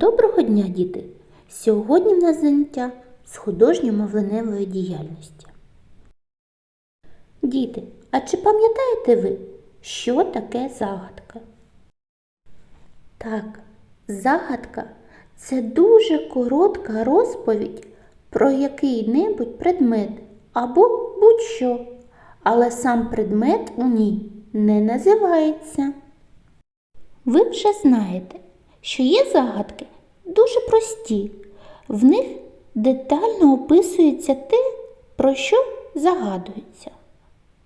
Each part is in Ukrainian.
Доброго дня, діти! Сьогодні в нас заняття з художньо-мовленевої діяльності. Діти, а чи пам'ятаєте ви, що таке загадка? Так, загадка це дуже коротка розповідь про який-небудь предмет або будь-що, але сам предмет у ній не називається. Ви вже знаєте, що є загадки дуже прості. В них детально описується те, про що загадується.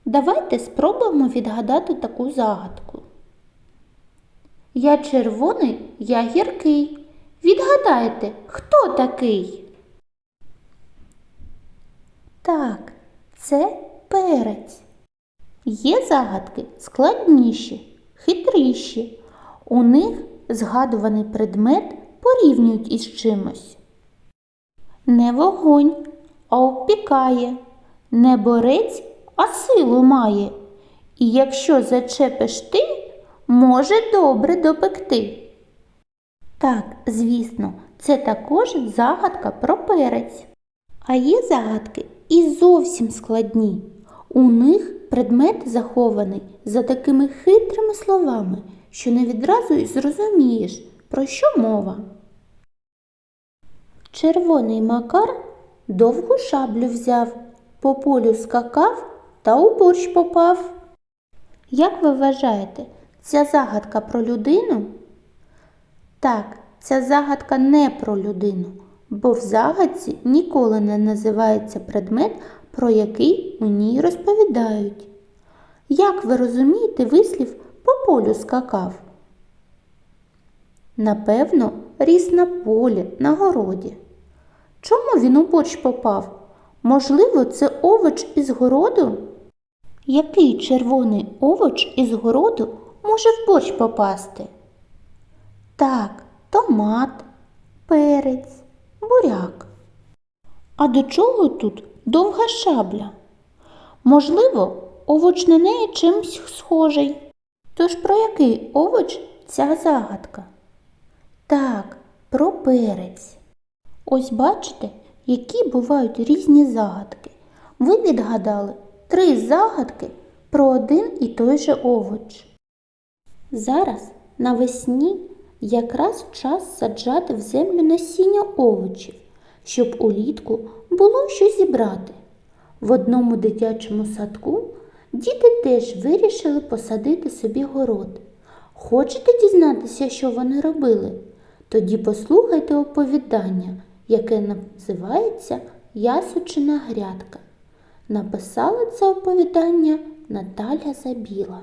Давайте спробуємо відгадати таку загадку. Я червоний, я гіркий. Відгадайте, хто такий? Так, це перець. Є загадки складніші, хитріші. У них згадуваний предмет порівнюють із чимось. Не вогонь, а обпікає, не борець, а силу має. І якщо зачепиш ти, може добре допекти. Так, звісно, це також загадка про перець. А є загадки і зовсім складні. У них предмет захований за такими хитрими словами, що не відразу й зрозумієш, про що мова. Червоний макар довгу шаблю взяв, по полю скакав та у борщ попав. Як ви вважаєте, ця загадка про людину? Так, ця загадка не про людину, бо в загадці ніколи не називається предмет, про який у ній розповідають. Як ви розумієте вислів по полю скакав? Напевно, ріс на полі, на городі. Чому він у борщ попав? Можливо, це овоч із городу? Який червоний овоч із городу може в борщ попасти? Так, томат, перець, буряк. А до чого тут довга шабля? Можливо, овоч на неї чимсь схожий. Тож про який овоч ця загадка? Так, про перець. Ось бачите, які бувають різні загадки. Ви відгадали три загадки про один і той же овоч. Зараз навесні якраз час саджати в землю насіння овочів, щоб улітку було що зібрати. В одному дитячому садку діти теж вирішили посадити собі город. Хочете дізнатися, що вони робили? Тоді послухайте оповідання, яке називається Ясучина грядка. Написала це оповідання Наталя Забіла.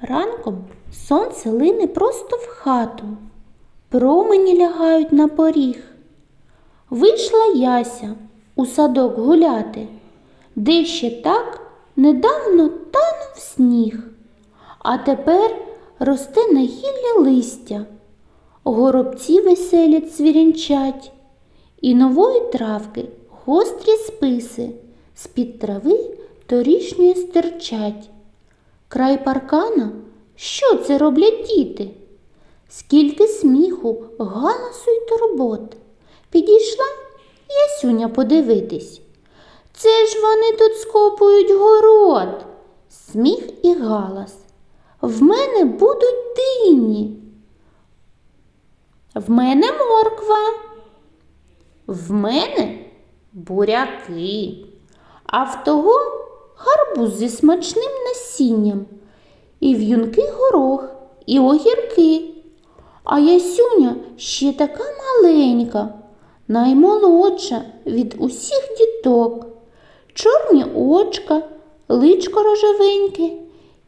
Ранком сонце лине просто в хату, промені лягають на поріг. Вийшла Яся у садок гуляти, де ще так недавно танув сніг, а тепер росте на гіллі листя, горобці веселі цвірінчать, і нової травки гострі списи з-під трави торішньої стирчать. Край паркана, що це роблять діти? Скільки сміху, галасу й турбот. Підійшла Ясюня подивитись. Це ж вони тут скопують город. Сміх і галас. В мене будуть дині. В мене морква. В мене буряки, а в того гарбуз зі смачним насінням, і в'юнки горох, і огірки. А ясюня ще така маленька, наймолодша від усіх діток, чорні очка, личко рожевеньке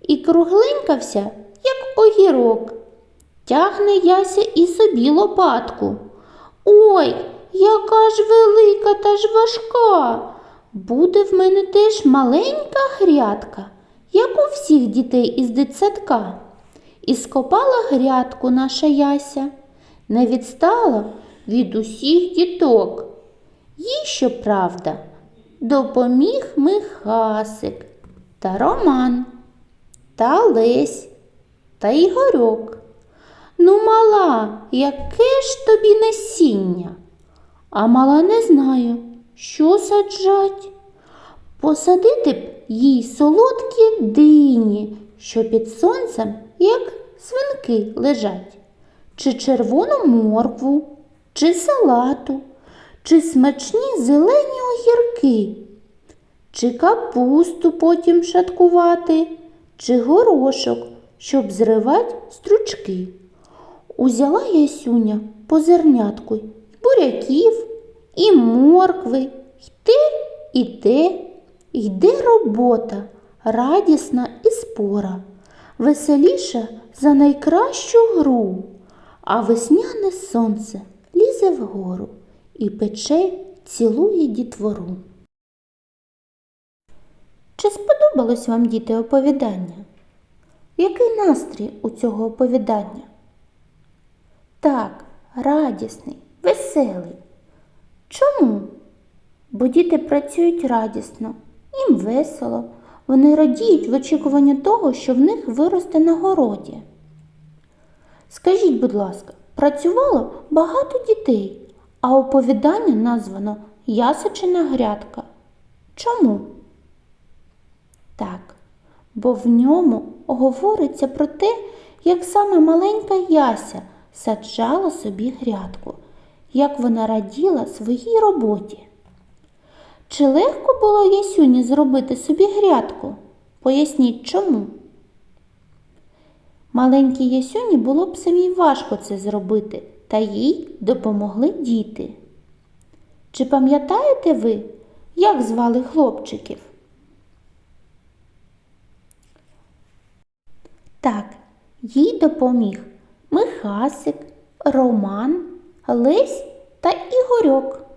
і кругленька вся, як огірок. Тягне яся і собі лопатку. Ой, яка ж велика та ж важка. Буде в мене теж маленька грядка, як у всіх дітей із дитсадка. І скопала грядку наша яся, не відстала від усіх діток. Їй, щоправда, допоміг Михасик та Роман та Лесь та Ігорьок. Ну, мала, яке ж тобі насіння? А мала не знаю, що саджать. Посадити б їй солодкі дині, що під сонцем, як свинки, лежать, чи червону моркву, чи салату, чи смачні зелені огірки, чи капусту потім шаткувати, чи горошок, щоб зривати стручки. Узяла ясюня по зернятку й буряків, і моркви, й те, і те, йде робота, радісна і спора, веселіша за найкращу гру, а весняне сонце лізе вгору і пече цілує дітвору. Чи сподобалось вам, діти, оповідання? Який настрій у цього оповідання? Так, радісний, веселий. Чому? Бо діти працюють радісно, їм весело, вони радіють в очікуванні того, що в них виросте на городі. Скажіть, будь ласка, працювало багато дітей, а оповідання названо Ясочина грядка. Чому? Так, бо в ньому говориться про те, як саме маленька Яся саджала собі грядку, як вона раділа своїй роботі. Чи легко було Ясюні зробити собі грядку? Поясніть чому. Маленькій Ясюні було б самій важко це зробити, та їй допомогли діти. Чи пам'ятаєте ви, як звали хлопчиків? Так, їй допоміг Михасик, Роман, Лесь та Ігорьок.